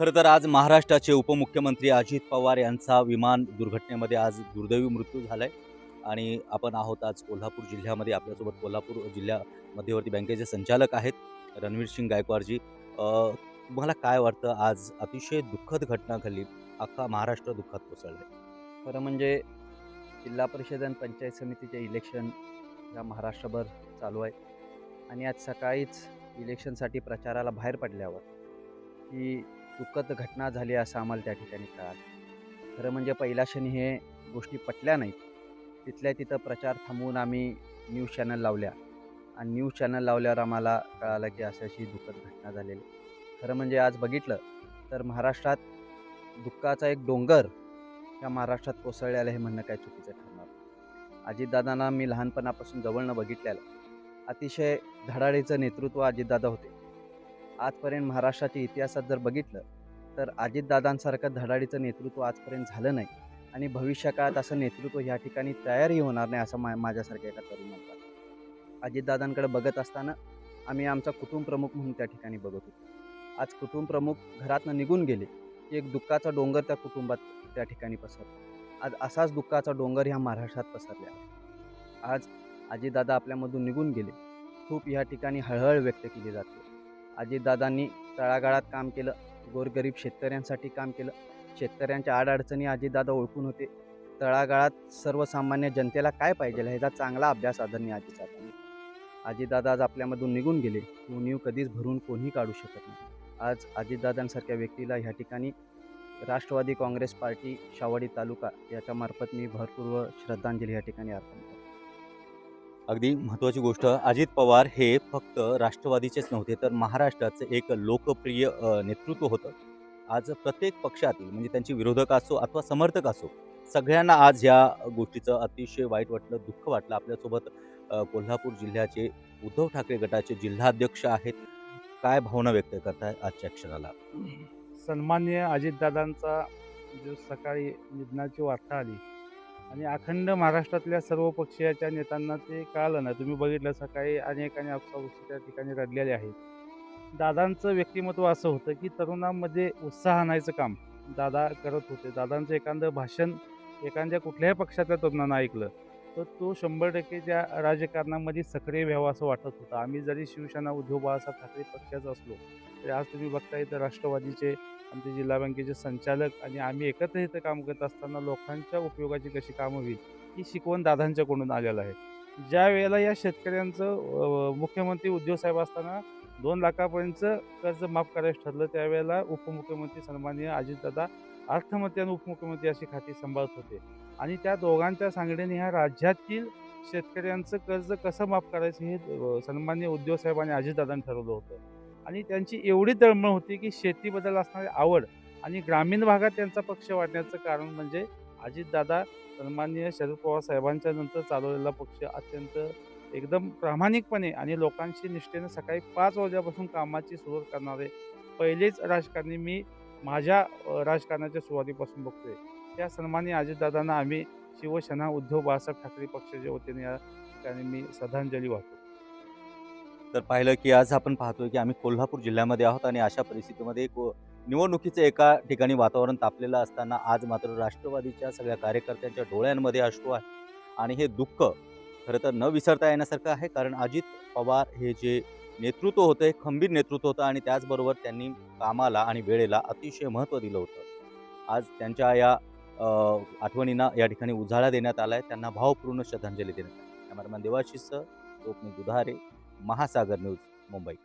खरं तर आज महाराष्ट्राचे उपमुख्यमंत्री अजित पवार यांचा विमान दुर्घटनेमध्ये आज दुर्दैवी मृत्यू झाला आहे आणि आपण आहोत आज कोल्हापूर जिल्ह्यामध्ये. आपल्यासोबत कोल्हापूर जिल्हा मध्यवर्ती बँकेचे संचालक आहेत रणवीर सिंग गायकवाडजी तुम्हाला काय वाटतं? आज अतिशय दुःखद घटना घडली. अख्खा महाराष्ट्र दुःखात कोसळला आहे खरं म्हणजे जिल्हा परिषद आणि पंचायत समितीचे इलेक्शन या महाराष्ट्रभर चालू आहे. आणि आज सकाळीच इलेक्शनसाठी प्रचाराला बाहेर पडल्यावर ही दुःखद घटना झाली असं आम्हाला त्या ठिकाणी कळालं. खरं म्हणजे पहिल्या क्षणी हे गोष्टी पटल्या नाहीत. तिथल्या तिथं प्रचार थांबवून आम्ही न्यूज चॅनल लावल्या. आणि न्यूज चॅनल लावल्यावर आम्हाला कळालं की अशी अशी दुःखद घटना झालेली. खरं म्हणजे आज बघितलं तर महाराष्ट्रात दुःखाचा एक डोंगर ह्या महाराष्ट्रात कोसळलेलं हे म्हणणं काय चुकीचं ठरणार अजितदादांना मी लहानपणापासून जवळनं बघितलेलं. अतिशय धडाडीचं नेतृत्व अजितदादा होते. आजपर्यंत महाराष्ट्राच्या इतिहासात जर बघितलं तर अजितदादांसारखं धडाडीचं नेतृत्व आजपर्यंत झालं नाही. आणि भविष्यकाळात असं नेतृत्व ह्या ठिकाणी तयारही होणार नाही असं मा माझ्यासारख्या एका तरुणाला अजितदादांकडे बघत असताना आम्ही आमचा कुटुंब प्रमुख म्हणून त्या ठिकाणी बघत होतो. आज कुटुंब प्रमुख घरातनं निघून गेले की एक दुःखाचा डोंगर त्या कुटुंबात त्या ठिकाणी पसरला. आज असाच दुःखाचा डोंगर ह्या महाराष्ट्रात पसरला आहे. आज आजीदादा आपल्यामधून निघून गेले. खूप ह्या ठिकाणी हळहळ व्यक्त केली जाते. अजितदादांनी तळागाळात काम केलं. गोरगरीब शेतकऱ्यांसाठी काम केलं. शेतकऱ्यांच्या आडअडचणी अजितदादा ओळखून होते. तळागाळात सर्वसामान्य जनतेला काय पाहिजे ह्याचा चांगला अभ्यास आदरणीय अजितदादांनी अजितदादा आज आपल्यामधून निघून गेले. तो नीव कधीच भरून कोणीही काढू शकत नाही. आज अजितदादांसारख्या व्यक्तीला ह्या ठिकाणी राष्ट्रवादी काँग्रेस पार्टी शावडी तालुका याच्यामार्फत मी भरपूर श्रद्धांजली या ठिकाणी अर्पण अगदी महत्त्वाची गोष्ट. अजित पवार हे फक्त राष्ट्रवादीचेच नव्हते तर महाराष्ट्राचं एक लोकप्रिय नेतृत्व होतं. आज प्रत्येक पक्षातील म्हणजे त्यांची विरोधक असो अथवा समर्थक असो सगळ्यांना आज या गोष्टीचं अतिशय वाईट वाटलं दुःख वाटलं. आपल्यासोबत कोल्हापूर जिल्ह्याचे उद्धव ठाकरे गटाचे जिल्हाध्यक्ष आहेत. काय भावना व्यक्त करताय आजच्या क्षणाला? सन्मान्य अजितदादांचा जो सकाळी निधनाची वार्ता आली आणि अखंड महाराष्ट्रातल्या सर्व पक्षीयाच्या नेत्यांना ते कळालं ना. तुम्ही बघितलं सकाळी अनेकांनी आपसापक्षी त्या ठिकाणी रडलेले आहेत. दादांचं व्यक्तिमत्व असं होतं की तरुणांमध्ये उत्साह आणायचं काम दादा करत होते. दादांचं एखादं भाषण एखाद्या कुठल्याही पक्षातल्या तरुणांना ऐकलं तर तो शंभर टक्के त्या राजकारणामध्ये सक्रिय व्हावा असं वाटत होतं. आम्ही जरी शिवसेना उद्धव बाळासाहेब ठाकरे पक्षाचा असलो तरी आज तुम्ही बघताय तर राष्ट्रवादीचे आमचे जिल्हा बँकेचे संचालक आणि आम्ही एकत्र इथं काम करत असताना लोकांच्या उपयोगाची कशी कामं होईल ही शिकवण दादांच्याकडून आलेलं आहे. ज्या वेळेला या शेतकऱ्यांचं मुख्यमंत्री उद्धव साहेब असताना दोन लाखापर्यंतचं कर्ज माफ करायचं ठरलं त्यावेळेला उपमुख्यमंत्री सन्माननीय अजितदादा अर्थमंत्री आणि उपमुख्यमंत्री अशी खाती सांभाळत होते. आणि त्या दोघांच्या सांगण्याने ह्या राज्यातील शेतकऱ्यांचं कर्ज कसं माफ करायचं हे अं, सन्माननीय उद्धव साहेब आणि अजितदादांनी ठरवलं होतं. आणि त्यांची एवढी तळमळ होती की शेतीबद्दल असणारी आवड आणि ग्रामीण भागात त्यांचा पक्ष वाढण्याचं कारण म्हणजे अजितदादा सन्माननीय शरद पवार साहेबांच्या नंतर चालवलेला पक्ष अत्यंत एकदम प्रामाणिकपणे आणि लोकांशी निष्ठेने सकाळी पाच वाजल्यापासून कामाची सुरुवात करणारे पहिलेच राजकारणी मी माझ्या राजकारणाच्या सुरुवातीपासून बघतोय. त्या सन्माननीय अजितदादांना आम्ही शिवसेना उद्धव बाळासाहेब ठाकरे पक्षाच्या वतीने या ठिकाणी मी श्रद्धांजली वाहतो. तर पाहिलं की आज आपण पाहतोय की आम्ही कोल्हापूर जिल्ह्यामध्ये आहोत आणि अशा परिस्थितीमध्ये एक निवडणुकीचं एका ठिकाणी वातावरण तापलेलं असताना आज मात्र राष्ट्रवादीच्या सगळ्या कार्यकर्त्यांच्या डोळ्यांमध्ये अश्रू आहे आणि हे दुःख खरं तर न विसरता येण्यासारखं आहे कारण अजित पवार हे जे नेतृत्व होतं हे खंबीर नेतृत्व होतं आणि त्याचबरोबर त्यांनी कामाला आणि वेळेला अतिशय महत्त्व दिलं होतं. आज त्यांच्या या आठवणींना या ठिकाणी उजाळा देण्यात आला आहे त्यांना भावपूर्ण श्रद्धांजली देण्यात आली. कॅमेरामॅन देवाशिष स्वप्नील दुधारे. महासागर न्यूज मुंबई.